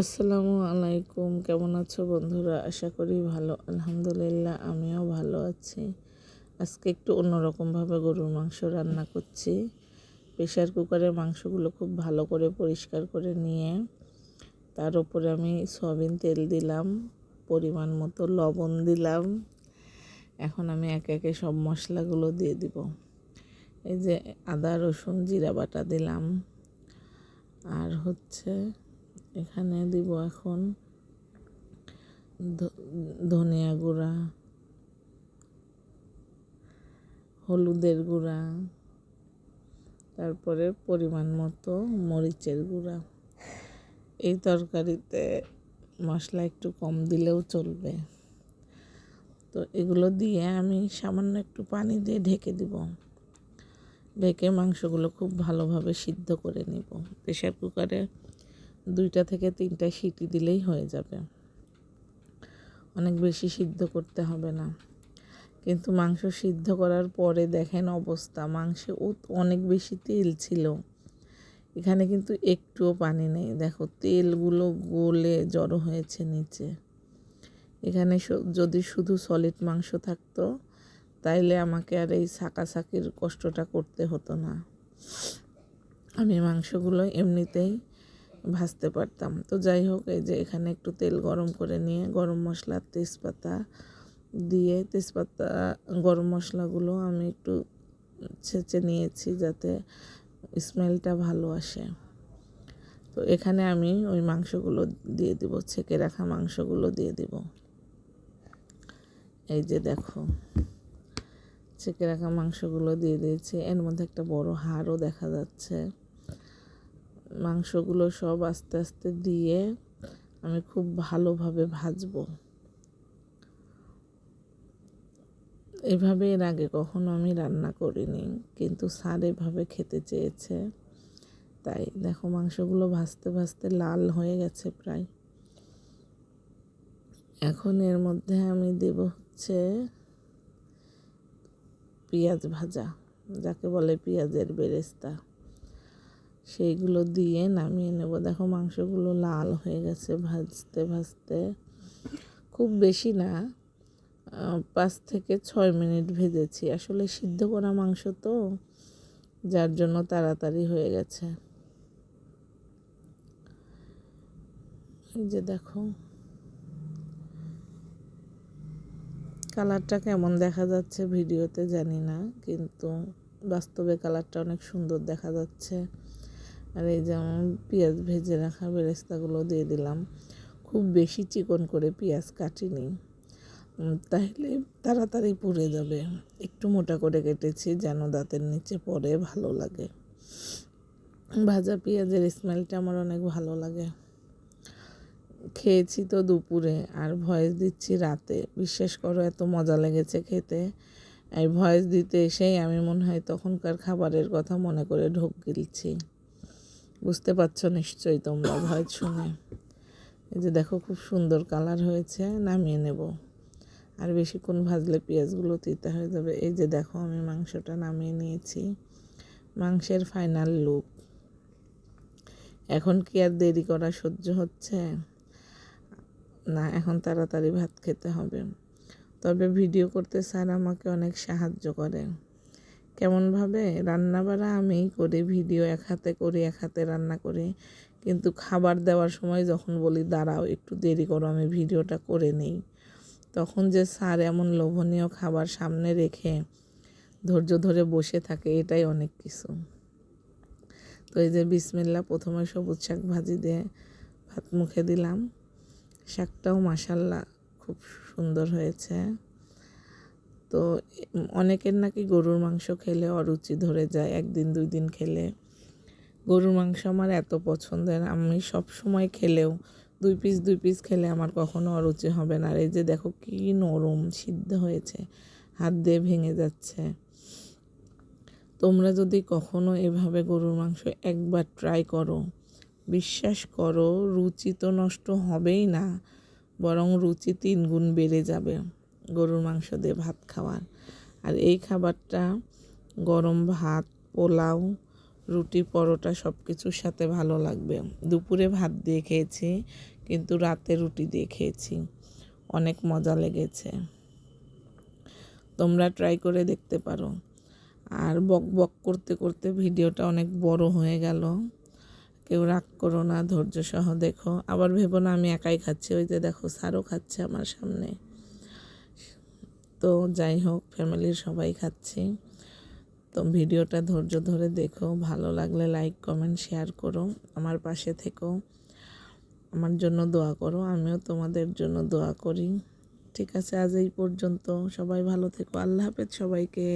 আসসালামু আলাইকুম, কেমন আছো বন্ধুরা? আশা করি ভালো, আলহামদুলিল্লাহ, আমিও ভালো আছি। আজকে একটু অন্যরকমভাবে গরুর মাংস রান্না করছি। প্রেশার কুকারে মাংসগুলো খুব ভালো করে পরিষ্কার করে নিয়ে, তার উপরে আমি সয়াবিন তেল দিলাম, পরিমাণ মতো লবণ দিলাম। এখন আমি একে একে সব মশলাগুলো দিয়ে দিব। এই যে আদা, রসুন, জিরা বাটা দিলাম। আর হচ্ছে এখানে দিব এখন ধনিয়া গুঁড়া, হলুদের গুঁড়া, তারপরে পরিমাণ মতো মরিচের গুঁড়া। এই তরকারিতে মশলা একটু কম দিলেও চলবে। তো এগুলো দিয়ে আমি সামান্য একটু পানি দিয়ে ঢেকে দিব। ঢেকে মাংসগুলো খুব ভালোভাবে সিদ্ধ করে নিব। প্রেশার কুকারে দুইটা থেকে তিনটা সিটি দিলেই হয়ে যাবে। অনেক বেশি সিদ্ধ করতে হবে না। কিন্তু মাংস সিদ্ধ করার পরে দেখেন অবস্থা, মাংসে অনেক বেশি তেল ছিল। এখানে কিন্তু একটুও পানি নেই। দেখো, তেলগুলো গলে জড়ো হয়েছে নিচে। এখানে যদি শুধু সলিড মাংস থাকতো, তাইলে আমাকে আর এই সাকাসাকির কষ্টটা করতে হতো না। আমি মাংসগুলো এমনিতেই ভাজতে পারতাম। তো যাই হোক, এই যে এখানে একটু তেল গরম করে নিয়ে গরম মশলা, তেজপাতা দিয়ে তেজপাতা, গরম মশলাগুলো আমি একটু ছেঁচে নিয়েছি যাতে স্মেলটা ভালো আসে। তো এখানে আমি ওই মাংসগুলো দিয়ে দিব, ছেঁকে রাখা মাংসগুলো দিয়ে দিব। এই যে দেখো, ছেঁকে রাখা মাংসগুলো দিয়ে দিয়েছি। এর মধ্যে একটা বড় হাড়ও দেখা যাচ্ছে। মাংসগুলো সব আস্তে আস্তে দিয়ে আমি খুব ভালোভাবে ভাজবো। এভাবে এর আগে কখনো আমি রান্না করিনি, কিন্তু স্যার এভাবে খেতে চেয়েছে। তাই দেখো মাংসগুলো ভাজতে ভাজতে লাল হয়ে গেছে প্রায়। এখন এর মধ্যে আমি দেব হচ্ছে পেঁয়াজ ভাজা, যাকে বলে পেঁয়াজের বেরেস্তা। সেইগুলো দিয়ে নামিয়ে নেব। দেখো মাংসগুলো লাল হয়ে গেছে ভাজতে ভাজতে। খুব বেশি না পাঁচ থেকে ছয় মিনিট ভেজেছি। আসলে সিদ্ধ করা মাংস তো, যার জন্য তাড়াতাড়ি হয়ে গেছে। এই যে দেখো, কালারটা কেমন দেখা যাচ্ছে ভিডিওতে জানি না, কিন্তু বাস্তবে কালারটা অনেক সুন্দর দেখা যাচ্ছে। আর এই যেমন পেঁয়াজ ভেজে রাখা বেরেস্তাগুলো দিয়ে দিলাম। খুব বেশি চিকন করে পেঁয়াজ কাটিনি। তাহলে তাড়াতাড়ি পুড়ে যাবে। একটু মোটা করে কেটেছি যেন দাঁতের নিচে পরে ভালো লাগে। ভাজা পেঁয়াজের স্মেলটা আমার অনেক ভালো লাগে। খেয়েছি তো দুপুরে, আর ভয়েস দিচ্ছি রাতে। বিশ্বাস করো, এত মজা লেগেছে খেতে। এই ভয়েস দিতে এসেই আমি মনে হয় তখনকার খাবারের কথা মনে করে ঢোক গিলছি। বুঝতে পারছ নিশ্চয়ই তোমরা ভয় শুনে। এই যে দেখো খুব সুন্দর কালার হয়েছে, নামিয়ে নেব। আর বেশিক্ষণ ভাজলে পেঁয়াজগুলো তিতে হয়ে যাবে। এই যে দেখো আমি মাংসটা নামিয়ে নিয়েছি, মাংসের ফাইনাল লুক এখন কি আর দেরি করা সহ্য হচ্ছে? না, এখন তাড়াতাড়ি ভাত খেতে হবে। তবে ভিডিও করতে স্যার আমাকে অনেক সাহায্য করে। কেমনভাবে রান্নাবাড়া আমি করি, ভিডিও এক হাতে করি, এক হাতে রান্না করি। কিন্তু খাবার দেওয়ার সময় যখন বলি, দাঁড়াও, একটু দেরি করো, আমি ভিডিওটা করে নিই। তখন যে স্যার এমন লোভনীয় খাবার সামনে রেখে ধৈর্য ধরে বসে থাকে, এটাই অনেক কিছু। তো এই যে বিসমিল্লা, প্রথমে সবুজ শাক ভাজি দিয়ে ভাত মুখে দিলাম। শাকটাও মাসাল্লা খুব সুন্দর হয়েছে। তো অনেকের নাকি গরুর মাংস খেলে অরুচি ধরে যায়, একদিন দুই দিন খেলে। গরুর মাংস আমার এত পছন্দের, আমি সব সময় খেলেও দুই পিস দুই পিস খেলে আমার কখনো অরুচি হবে না। আর এই যে দেখো কি নরম, সিদ্ধ হয়েছে, হাত দিয়ে ভেঙে যাচ্ছে। তোমরা যদি কখনো এভাবে গরুর মাংস একবার ট্রাই করো, বিশ্বাস করো, রুচি তো নষ্ট হবেই না, বরং রুচি তিন গুণ বেড়ে যাবে। গরুর মাংস দিয়ে ভাত খাওয়ার। আর এই খাবারটা গরম ভাত, পোলাও, রুটি, পরোটা সব কিছুর সাথে ভালো লাগবে। দুপুরে ভাত দিয়ে খেয়েছি, কিন্তু রাতে রুটি দিয়ে খেয়েছি। অনেক মজা লেগেছে। তোমরা ট্রাই করে দেখতে পারো। আর বক বক করতে করতে ভিডিওটা অনেক বড় হয়ে গেল। কেউ রাগ করো না, ধৈর্য সহ দেখো। আবার ভেবো না, আমি একাই খাচ্ছি। ওই যে দেখো, স্যারও খাচ্ছে আমার সামনে। তো যাই হোক ফ্যামিলির সবাই খাচ্ছি। তো ভিডিওটা ধৈর্য ধরে দেখো, ভালো লাগলে লাইক কমেন্ট শেয়ার করো, আমার পাশে থেকো। আমার জন্য দোয়া করো, আমিও তোমাদের জন্য দোয়া করি। ঠিক আছে, আজ এই পর্যন্ত। সবাই ভালো থেকো, আল্লাহ হাফেজ সবাইকে।